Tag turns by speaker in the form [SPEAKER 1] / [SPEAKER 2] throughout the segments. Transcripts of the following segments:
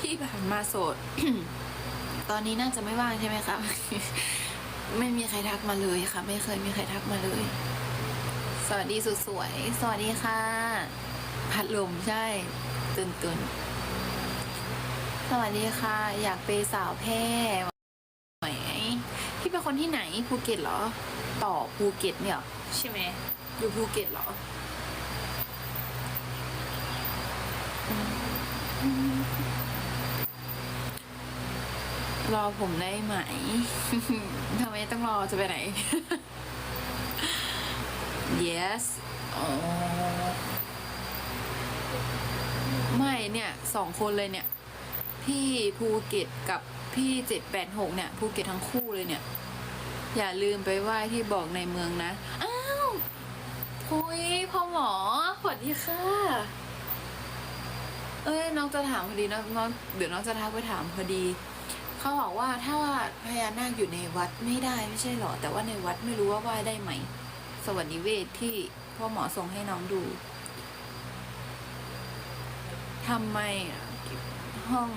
[SPEAKER 1] ที่ผ่านมาโสด ตอนนี้น่าจะไม่ว่างใช่ไหมคะ ไม่มีใครทักมาเลยค่ะ ไม่เคยมีใครทักมาเลย สวัสดีสุดสวย สวัสดีค่ะ พัดลมใช่ ตื่นตื่นสวัสดีค่ะ อยากไปนสาวแพร่ไหมพี่เป็นคนที่ไหนภูเก็ตเหรอ ต่อภูเก็ตเนี่ยเหรอใช่ไหมอยู่ภูเก็ตเหรอ รอผมได้ไหม ทำไมต้องรอจะไปไหน yes อ๋อไม่เนี่ยสองคนเลยเนี่ย พี่ภูเก็ตกับพี่เจ็ดแปดหกเนี่ยภูเก็ตทั้งคู่เลยเนี่ย อย่าลืมไปไหว้ที่บอกในเมืองนะ อ้าวพุยพ่อหมอสวัสดีค่ะ เอ้ยน้องจะถามพอดีน้องน้องเดี๋ยวน้องจะทักไปถามพอดีเขาบอกว่าถ้าว่าพญานาคอยู่ในวัดไม่ได้ไม่ใช่หรอ แต่ว่าในวัดไม่รู้ว่าไหว้ได้ไหม สวัสดีเวทที่พ่อหมอส่งให้น้องดูทำไมห้อง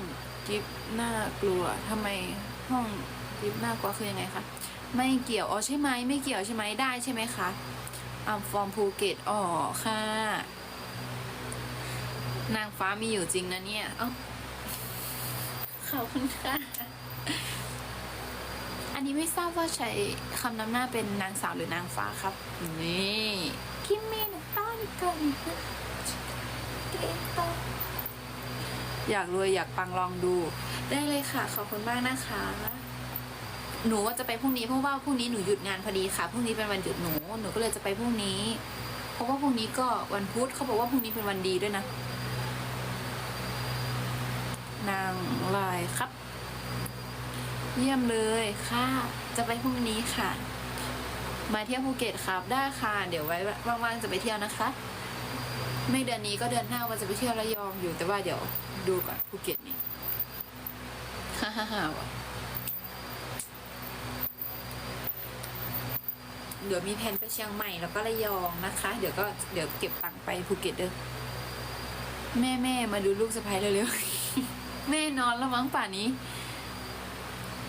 [SPEAKER 1] กิฟน่ากลัวทำไมห้องกิฟน่ากลัวคือยังไงคะไม่เกี่ยวอ๋อใช่ไหมไม่เกี่ยวใช่ไหมได้ใช่ไหมคะอัมฟอร์มภูเก็ตอ๋อค่ะ นางฟ้ามีอยู่จริงนะเนี่ยเอ้าขอบคุณค่ะ อันนี้ไม่ทราบว่าใช้คำนำหน้าเป็นนางสาวหรือนางฟ้าครับ นี่คิมเมนต้อนกันเกตโตอยากรวยอยากปังลองดู ได้เลยค่ะ ขอบคุณมากนะคะ หนูว่าจะไปพรุ่งนี้เพราะว่าพรุ่งนี้หนูหยุดงานพอดีค่ะพรุ่งนี้เป็นวันหยุดหนูหนูก็เลยจะไปพรุ่งนี้ เพราะว่าพรุ่งนี้ก็วันพุธเขาบอกว่าพรุ่งนี้เป็นวันดีด้วยนะ นางลายครับ เยี่ยมเลยค่ะ จะไปพรุ่งนี้ค่ะ มาเที่ยวภูเก็ตครับ ได้ค่ะ เดี๋ยวไว้ว่างๆจะไปเที่ยวนะคะ ไม่เดือนนี้ก็เดือนหน้าว่าจะไปเที่ยวระยองอยู่ แต่ว่าเดี๋ยวดูก่อนภูเก็ตนี่ฮ่าฮ่าฮ่าเดี๋ยวมีแผนไปเชียงใหม่แล้วก็ระยองนะคะ เดี๋ยวก็เดี๋ยวเก็บตังค์ไปภูเก็ตเด้อแม่แม่มาดูลูกสะพ้ายเร็วๆ แม่นอนแล้วมั้งป่านนี้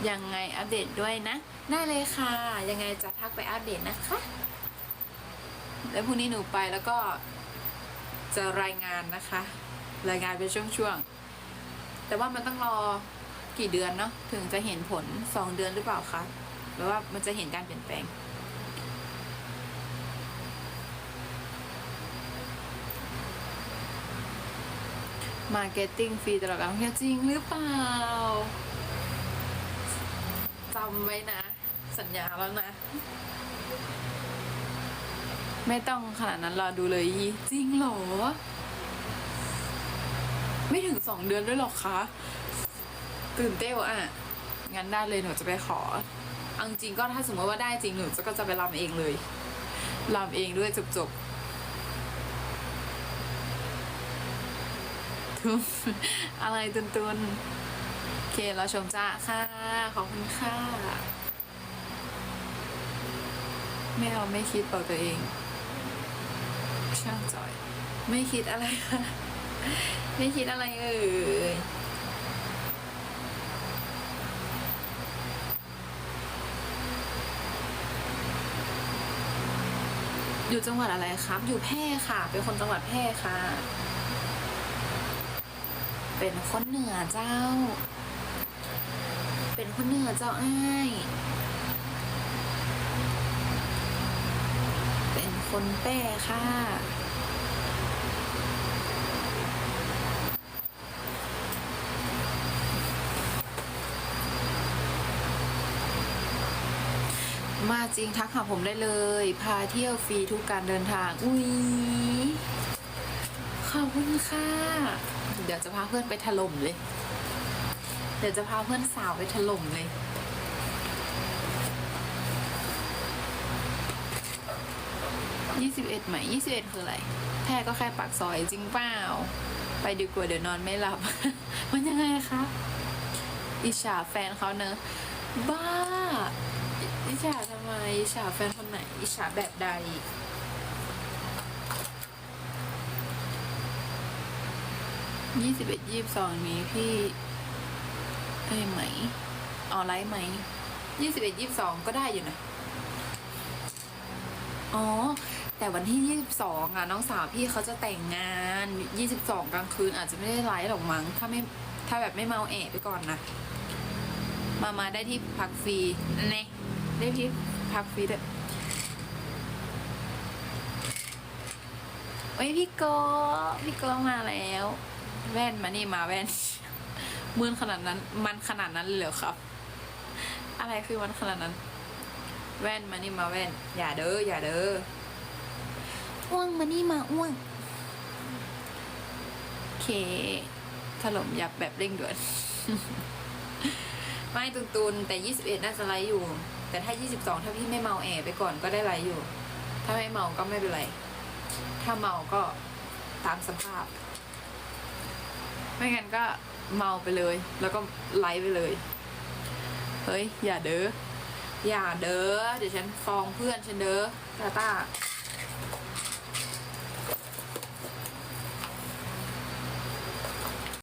[SPEAKER 1] ยังไงอัปเดตด้วยนะ ได้เลยค่ะ ยังไงจะทักไปอัปเดตนะคะ แล้วพรุ่งนี้หนูไปแล้วก็จะรายงานนะคะ รายงานเป็นช่วงๆ แต่ว่ามันต้องรอกี่เดือนเนาะถึงจะเห็นผลสองเดือนหรือเปล่าคะหรือว่ามันจะเห็นการเปลี่ยนแปลง มาร์เก็ตติ้งฟรีตลอดการท่องเที่ยวจริงหรือเปล่าจำไว้นะ สัญญาแล้วนะ ไม่ต้องขนาดนั้นรอดูเลยอีจริงเหรอ ไม่ถึงสองเดือนด้วยหรอคะ ตื่นเต้นอะ งั้นได้เลยหนูจะไปขอเอาจริงก็ถ้าสมมติว่าได้จริงหนูก็จะไปรำเองเลยรำเองด้วยจบๆ ทุก อะไรตุนตุนๆโอเคเราชมจ้าค่ะ ขอบคุณค่ะ ไม่เอาไม่คิดต่อตัวเอง ช่างจอย ไม่คิดอะไรค่ะไม่คิดอะไรเอ่ยอยู่จังหวัดอะไรครับ อยู่แพร่ค่ะ เป็นคนจังหวัดแพร่ค่ะ เป็นคนเหนือเจ้า เป็นคนเหนือเจ้าอ้าย เป็นคนแป้ค่ะมาจริงทักหาผมได้เลย พาเที่ยวฟรีทุกการเดินทาง อุ้ย ขอบคุณค่ะ เดี๋ยวจะพาเพื่อนไปถล่มเลย เดี๋ยวจะพาเพื่อนสาวไปถล่มเลย ยี่สิบเอ็ดไหมยี่สิบเอ็ดคืออะไร แค่ก็แค่ปากซอยจริงเปล่า ไปดีกว่าเดี๋ยวนอนไม่หลับ มันยังไงคะ อิจฉาแฟนเขาเนอะ บ้า อิจฉาทำไม อิจฉาแฟนคนไหน อิจฉาแบบใด ยี่สิบเอ็ดยี่สิบสองนี้พี่เอ้ยไหมออนไลน์ไหมยี่สิบเอ็ดยี่สิบสองก็ได้อยู่นะอ๋อ แต่วันที่ยี่สิบสองอะน้องสาวพี่เขาจะแต่งงานยี่สิบสองกลางคืน อาจจะไม่ได้ไลฟ์หรอกมั้งถ้าไม่ถ้าแบบไม่เมาแอะไปก่อนนะมามาได้ที่พักฟรีเน่ได้ที่พักฟรีด้วยเอ้ยพี่โกพี่โกมาแล้ว แว่นมานี่มาแว่นมืนขนาดนั้น มันขนาดนั้นเลยเหรอครับ อะไรคือมันขนาดนั้น แว่นมานี่มาแว่น อย่าเด้ออย่าเด้ออ้วงมานี่มาอ้วงโอเคถล่มยับแบบเร่งด่วนไม่ตุนตุนๆแต่ 21 น่าจะไลฟ์อยู่ แต่ถ้า 22 ถ้าพี่ไม่เมาแอบไปก่อนก็ได้ไลฟ์อยู่ ถ้าไม่เมาก็ไม่เป็นไร ถ้าเมาก็ตามสภาพ ไม่งั้นก็เมาไปเลย แล้วก็ไลฟ์ไปเลย เฮ้ย อย่าเด้อ อย่าเด้อ เดี๋ยวฉันฟ้องเพื่อนฉันเด้อตาตา